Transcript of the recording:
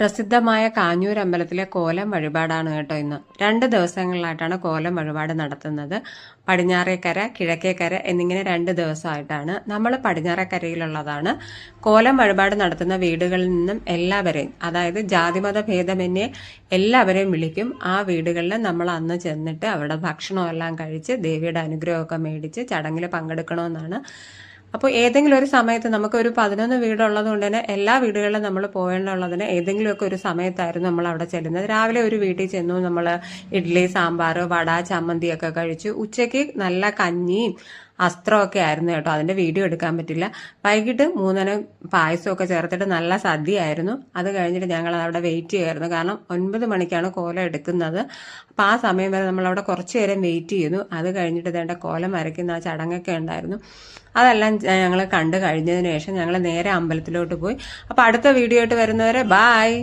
പ്രസിദ്ധമായ കാഞ്ഞൂർ അമ്പലത്തിലെ കോലം വഴിപാടാണ് കേട്ടോ ഇന്ന്. രണ്ട് ദിവസങ്ങളിലായിട്ടാണ് കോലം വഴിപാട് നടത്തുന്നത്. പടിഞ്ഞാറേക്കര കിഴക്കേക്കര എന്നിങ്ങനെ രണ്ട് ദിവസമായിട്ടാണ് നമ്മൾ പടിഞ്ഞാറേക്കരയിലുള്ളതാണ്. കോലം വഴിപാട് നടത്തുന്ന വീടുകളിൽ നിന്നും എല്ലാവരെയും അതായത് ജാതിമത ഭേദമന്യേ എല്ലാവരെയും വിളിക്കും. ആ വീടുകളിൽ നമ്മൾ അന്ന് ചെന്നിട്ട് അവിടെ ഭക്ഷണമെല്ലാം കഴിച്ച് ദേവിയുടെ അനുഗ്രഹമൊക്കെ മേടിച്ച് ചടങ്ങിൽ പങ്കെടുക്കണമെന്നാണ് അപ്പോൾ ഏതെങ്കിലും ഒരു സമയത്ത് നമുക്ക് ഒരു പതിനൊന്ന് വീടുള്ളത് കൊണ്ട് തന്നെ എല്ലാ വീടുകളിലും നമ്മൾ പോകേണ്ടുള്ളതിന് ഏതെങ്കിലുമൊക്കെ ഒരു സമയത്തായിരുന്നു നമ്മൾ അവിടെ ചെല്ലുന്നത്. രാവിലെ ഒരു വീട്ടിൽ ചെന്നു നമ്മൾ ഇഡ്ഡലി സാമ്പാർ വട ചമ്മന്തി ഒക്കെ കഴിച്ചു ഉച്ചയ്ക്ക് നല്ല കഞ്ഞിയും അസ്ത്രമൊക്കെ ആയിരുന്നു കേട്ടോ. അതിന്റെ വീഡിയോ എടുക്കാൻ പറ്റില്ല. വൈകിട്ട് മൂന്നര പായസമൊക്കെ ചേർത്തിട്ട് നല്ല സദ്യയായിരുന്നു. അത് കഴിഞ്ഞിട്ട് ഞങ്ങൾ അവിടെ വെയിറ്റ് ചെയ്യുമായിരുന്നു. കാരണം ഒൻപത് മണിക്കാണ് കോലം എടുക്കുന്നത്. അപ്പം ആ സമയം വരെ നമ്മൾ അവിടെ കുറച്ച് നേരം വെയിറ്റ് ചെയ്യുന്നു. അത് കഴിഞ്ഞിട്ട് ഇതേണ്ട കോലം വരയ്ക്കുന്ന ആ ചടങ്ങൊക്കെ ഉണ്ടായിരുന്നു. അതെല്ലാം ഞങ്ങൾ കണ്ടു കഴിഞ്ഞതിന് ശേഷം ഞങ്ങൾ നേരെ അമ്പലത്തിലോട്ട് പോയി. അപ്പോൾ അടുത്ത വീഡിയോ ആയിട്ട് വരുന്നവരെ ബായ്